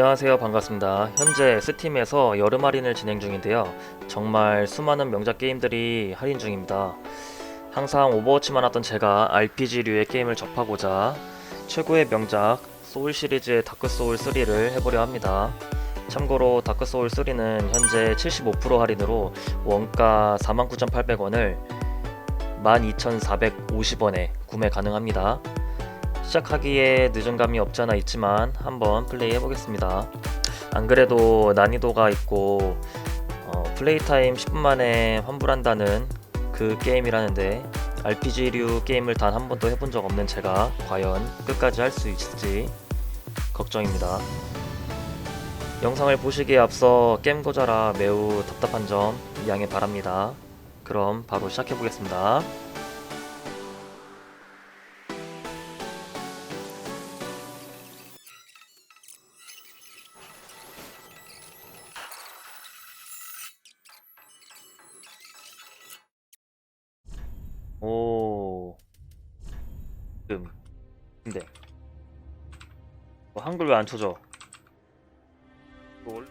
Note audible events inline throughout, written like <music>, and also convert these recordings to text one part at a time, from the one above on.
안녕하세요. 반갑습니다. 현재 스팀에서 여름 할인을 진행 중인데요. 정말 수많은 명작 게임들이 할인 중입니다. 항상 오버워치만 하던 제가 RPG류의 게임을 접하고자 최고의 명작 소울 시리즈의 다크 소울 3를 해보려 합니다. 참고로 다크 소울 3는 현재 75% 할인으로 원가 49,800원을 12,450원에 구매 가능합니다. 시작하기에 늦은 감이 없지 않아 있지만 한번 플레이 해보겠습니다. 안 그래도 난이도가 있고 어, 플레이 타임 10분 만에 환불한다는 그 게임이라는데 RPG류 게임을 단 한 번도 해본 적 없는 제가 과연 끝까지 할 수 있을지 걱정입니다. 영상을 보시기에 앞서 게임 고자라 매우 답답한 점 이양해 바랍니다. 그럼 바로 시작해 보겠습니다. 음. 근데. 뭐 한글 왜 안 쳐져? 월-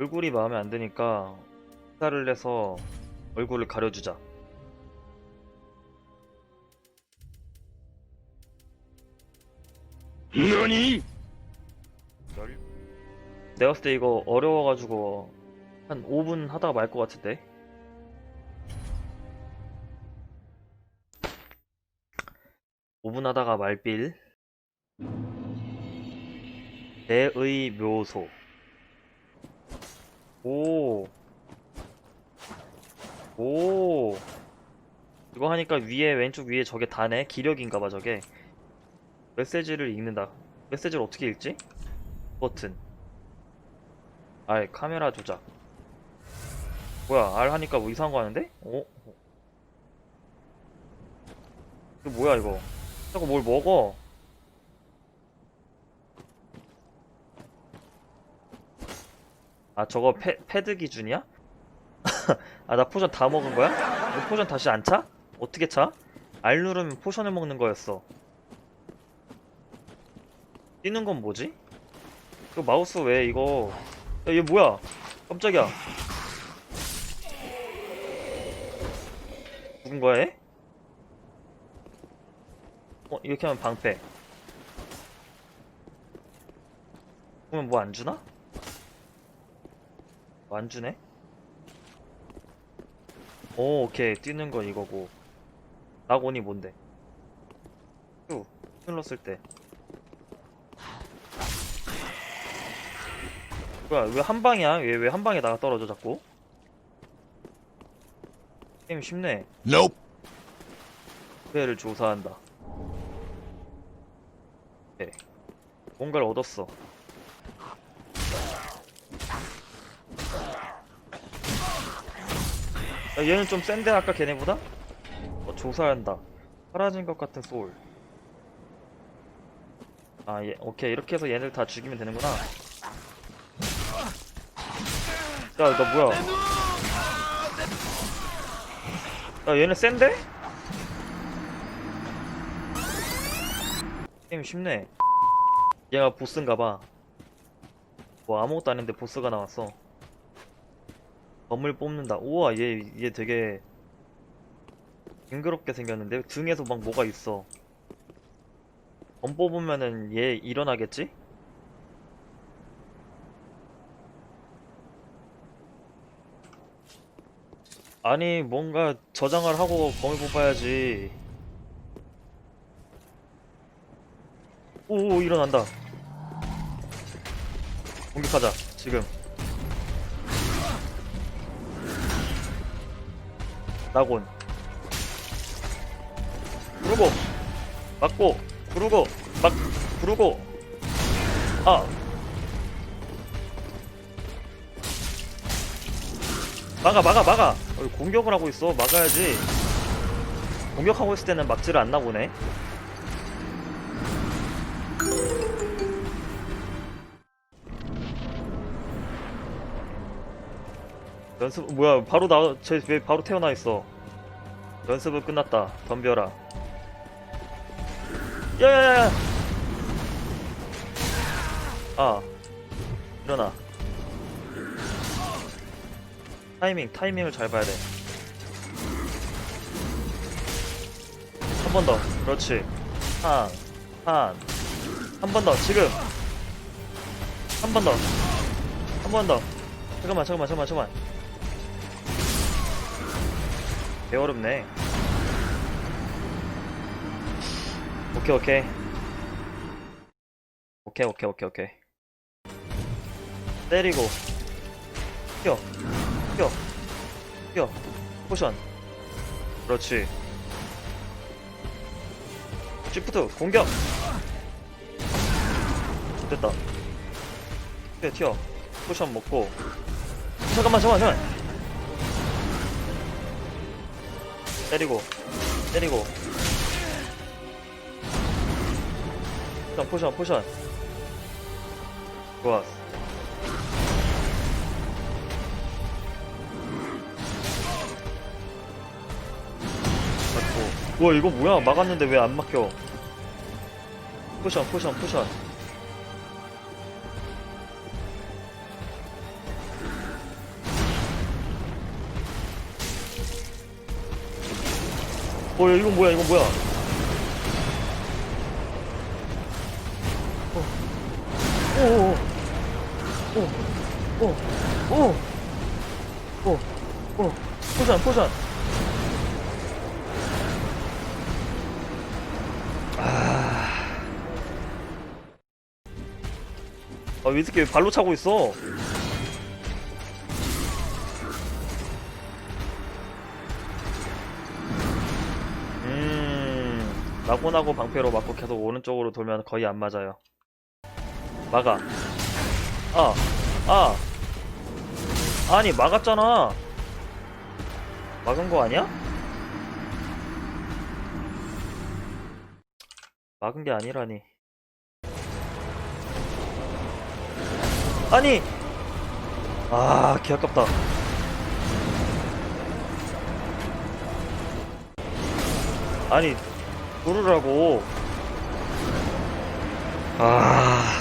얼굴이 마음에 안 드니까 화를 내서 얼굴을 가려주자. 너니? 열- 내가 봤을 때 이거 어려워가지고 한 5분 하다가 말 것 같은데? 오분 하다가 말빌 대의 묘소 오. 오. 이거 하니까 위에 왼쪽 위에 저게 다네 기력인가봐 저게 메시지를 읽는다 메시지를 어떻게 읽지? 버튼 알 카메라 조작 뭐야 알 하니까 뭐 이상한 거 하는데? 어? 이거 뭐야 이거 자꾸 뭘 먹어 아 저거 패, 패드 기준이야? <laughs> 아 나 포션 다 먹은 거야? 이거 포션 다시 안 차? 어떻게 차? R 누르면 포션을 먹는 거였어 뛰는 건 뭐지? 그 마우스 왜 이거 야 얘 뭐야 깜짝이야 누군 거야 얘? 어 이렇게 하면 방패 그러면 뭐 안 주나? 뭐 안 주네? 오 오케이 뛰는 거 이거고 낙원이 뭔데? 큐 눌렀을 때 뭐야 왜 한 방이야? 왜 왜 한 방에 나가 떨어져 자꾸? 게임 쉽네. Nope. 회를 조사한다. 네. 뭔가를 얻었어. 야, 얘는 좀 센데 아까 걔네보다? 어, 조사한다. 사라진 것 같은 소울. 아, 예, 오케이. 이렇게 해서 얘네를 다 죽이면 되는구나. 야, 너 뭐야? 야, 얘네 센데? 게임 쉽네. 얘가 보스인가봐. 뭐 아무것도 아닌데 보스가 나왔어. 검을 뽑는다. 우와, 얘, 얘 되게 징그럽게 생겼는데? 등에서 막 뭐가 있어. 검 뽑으면은 얘 일어나겠지? 아니 뭔가 저장을 하고 검을 뽑아야지 오 일어난다. 공격하자 지금. 낙원. 부르고. 맞고. 부르고. 막 부르고. 아. 막아 막아 막아. 어, 공격을 하고 있어. 막아야지. 공격하고 있을 때는 막지를 않나 보네 연습 뭐야 바로 나쟤왜 바로 태어나 있어? 연습은 끝났다. 덤벼라. 야야야야! 아 일어나. 타이밍 타이밍을 잘 봐야 돼. 한 번 더. 그렇지. 한한한 번 더. 지금. 한 번 더. 한 번 더. 잠깐만 잠깐만 잠깐만 잠깐만 개 어렵네. 오케이 오케이. 오케이 오케이 오케이 오케이. 때리고. 뛰어. 뛰어. 뛰어. 포션. 그렇지. 시프트 공격! 됐다. 튀어 튀어. 포션 먹고. 잠깐만 잠깐만 잠깐만 때리고 때리고. 포션 포션 포션. 좋았어 맞고. 우와 이거 뭐야? 막았는데 왜 안 막혀? 포션 포션 포션 어 야, 이건 뭐야 이건 뭐야 오오 오 오 오 오 오 포션 포션 아, 왜 이렇게 발로 차고 있어? 나고나고 방패로 맞고 계속 오른쪽으로 돌면 거의 안 맞아요. 막아. 아, 아. 아니, 막았잖아. 막은 거 아니야? 막은 게 아니라니. 아니! 아, 개 아깝다. 아니, 누르라고. 아.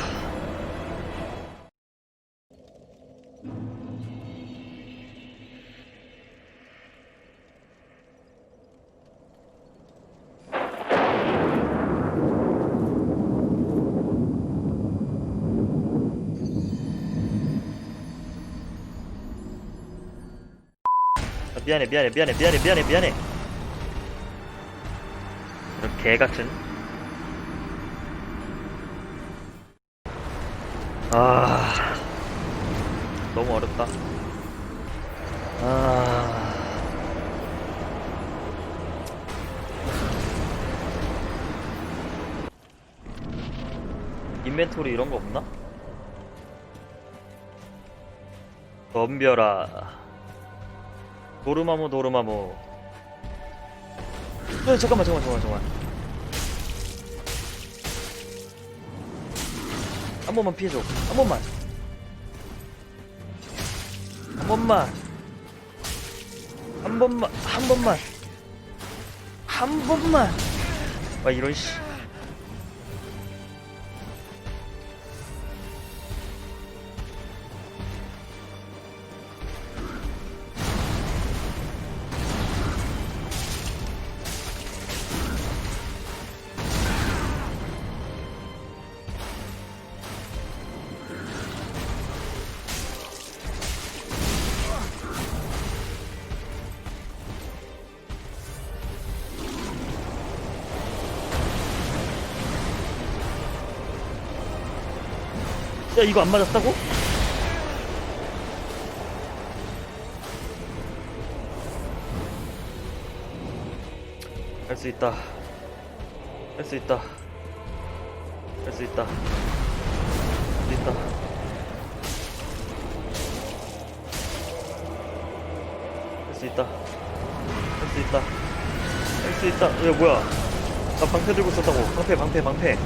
아, 미안해, 미안해, 미안해, 미안해, 미안해, 미안해. 이런 개 같은. 아, 너무 어렵다. 아, 인벤토리 이런 거 없나? 덤벼라. 도르마무 도르마무 야, 잠깐만 잠깐만 잠깐만 잠깐만 한 번만 피해줘. 한 번만. 한 번만. 한 번만 한 번만. 한 번만. 아 이런 씨 야 이거 안 맞았다고? 할 수 있다. 할 수 있다. 할 수 있다. 할 수 있다. 할 수 있다. 할 수 있다. 할 수 있다. 야 뭐야? 나 방패 들고 있었다고. 방패 방패 방패.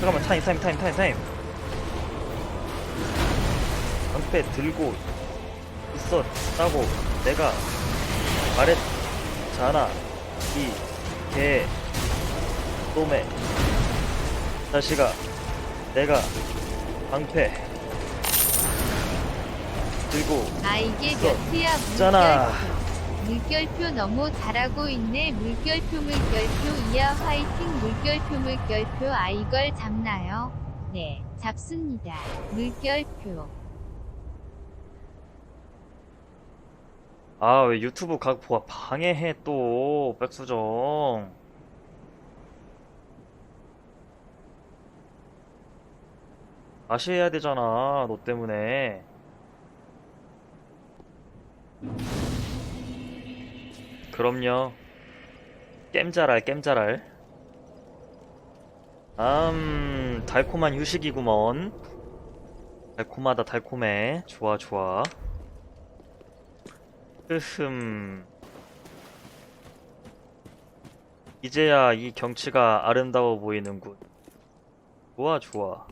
잠깐만 타임 타임 타임 타임 타임 방패 들고 있었다고 내가 말했잖아. 이 개 놈의 자식아 내가 방패 들고 아 이게. 몇이야 있잖아. 물결표. 물결표 너무 잘하고 있네. 물결표 물결표. 이야 화이팅. 물결표 물결표. 아 이걸 잡나요? 네 잡습니다. 물결표 아 왜 유튜브 각보가 방해해 또 백수정. 다시 해야 되잖아 너 때문에. 그럼요. 겜자랄 겜자랄. 음 달콤한 휴식이구먼. 달콤하다 달콤해. 좋아 좋아 흐흠. 이제야 이 경치가 아름다워 보이는군. 좋아, 좋아.